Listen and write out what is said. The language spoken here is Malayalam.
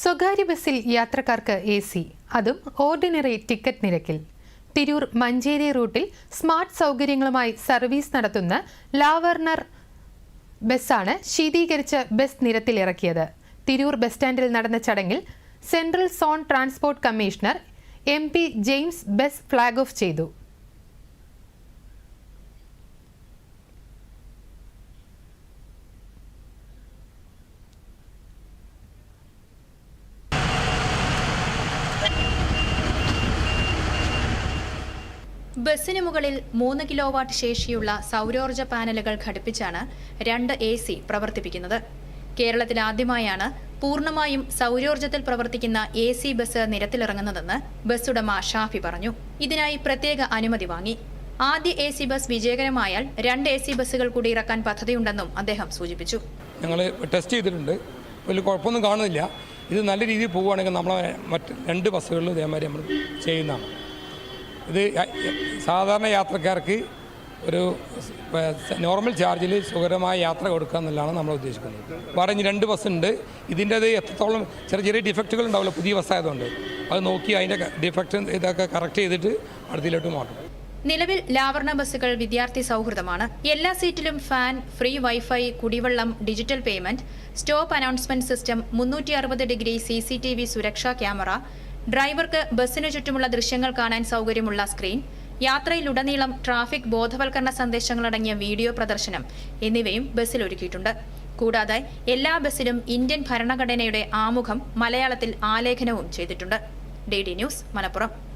സ്വകാര്യ ബസ്സിൽ യാത്രക്കാർക്ക് എ സി അതും ഓർഡിനറി ടിക്കറ്റ് നിരക്കിൽ. തിരൂർ മഞ്ചേരി റൂട്ടിൽ സ്മാർട്ട് സൗകര്യങ്ങളുമായി സർവീസ് നടത്തുന്ന ലാവർണർ ബസ്സാണ് ശീതീകരിച്ച ബസ് നിരത്തിലിറക്കിയത്. തിരൂർ ബസ് സ്റ്റാൻഡിൽ നടന്ന ചടങ്ങിൽ central zone transport commissioner M P James bus flag off ചെയ്തു. ബസ്സിന് മുകളിൽ മൂന്ന് കിലോ വാട്ട് ശേഷിയുള്ള സൗരോർജ പാനലുകൾ ഘടിപ്പിച്ചാണ് രണ്ട് എ സി പ്രവർത്തിപ്പിക്കുന്നത്. കേരളത്തിൽ ആദ്യമായാണ് പൂർണമായും സൗരോർജത്തിൽ പ്രവർത്തിക്കുന്ന എ സി ബസ് നിരത്തിലിറങ്ങുന്നതെന്ന് ബസ്സുടമ ഷാഫി പറഞ്ഞു. ഇതിനായി പ്രത്യേക അനുമതി വാങ്ങി. ആദ്യ എ സി ബസ് വിജയകരമായാൽ രണ്ട് എ സി ബസ്സുകൾ കൂടി ഇറക്കാൻ പദ്ധതിയുണ്ടെന്നും അദ്ദേഹം സൂചിപ്പിച്ചു. ഞങ്ങൾ ടെസ്റ്റ് ചെയ്തിട്ടുണ്ട്. വലിയ കുഴപ്പമൊന്നും കാണുന്നില്ല. ഇത് നല്ല രീതിയിൽ പോവുകയാണെങ്കിൽ നമ്മളെ മറ്റ് രണ്ട് ബസ്സുകളിലും ഇതേമാതിരി നമ്മൾ ചെയ്യുന്നതാണ്. ഇത് സാധാരണ യാത്രക്കാർക്ക് ഒരു നോർമൽ ചാർജിൽ സുഖകരമായ യാത്ര കൊടുക്കുക എന്നുള്ളതാണ് നമ്മൾ ഉദ്ദേശിക്കുന്നത്. വേറെ ഇനി രണ്ട് ബസ്സുണ്ട്. ഇതിന്റെത് എത്രത്തോളം ചെറിയ ചെറിയ ഡിഫക്റ്റുകൾ ഉണ്ടാവില്ല. പുതിയ ബസ്സായതുകൊണ്ട് അത് നോക്കി അതിന്റെ ഡിഫക്റ്റ് ഇതൊക്കെ കറക്റ്റ് ചെയ്തിട്ട് അടുത്തിലോട്ട് മാറ്റും. നിലവിൽ ലാവർണ ബസ്സുകൾ വിദ്യാർത്ഥി സൗഹൃദമാണ്. എല്ലാ സീറ്റിലും ഫാൻ ഫ്രീ വൈഫൈ കുടിവെള്ളം digital payment stop announcement system മുന്നൂറ്റി ഡിഗ്രി സി സുരക്ഷാ ക്യാമറ ഡ്രൈവർക്ക് ബസ്സിനു ചുറ്റുമുള്ള ദൃശ്യങ്ങൾ കാണാൻ സൗകര്യമുള്ള സ്ക്രീൻ യാത്രയിലുടനീളം ട്രാഫിക് ബോധവൽക്കരണ സന്ദേശങ്ങളടങ്ങിയ വീഡിയോ പ്രദർശനം എന്നിവയും ബസ്സിൽ ഒരുക്കിയിട്ടുണ്ട് കൂടാതെ എല്ലാ ബസ്സിലും ഇന്ത്യൻ ഭരണഘടനയുടെ ആമുഖം മലയാളത്തിൽ ആലേഖനവും ചെയ്തിട്ടുണ്ട്. D news Malappuram.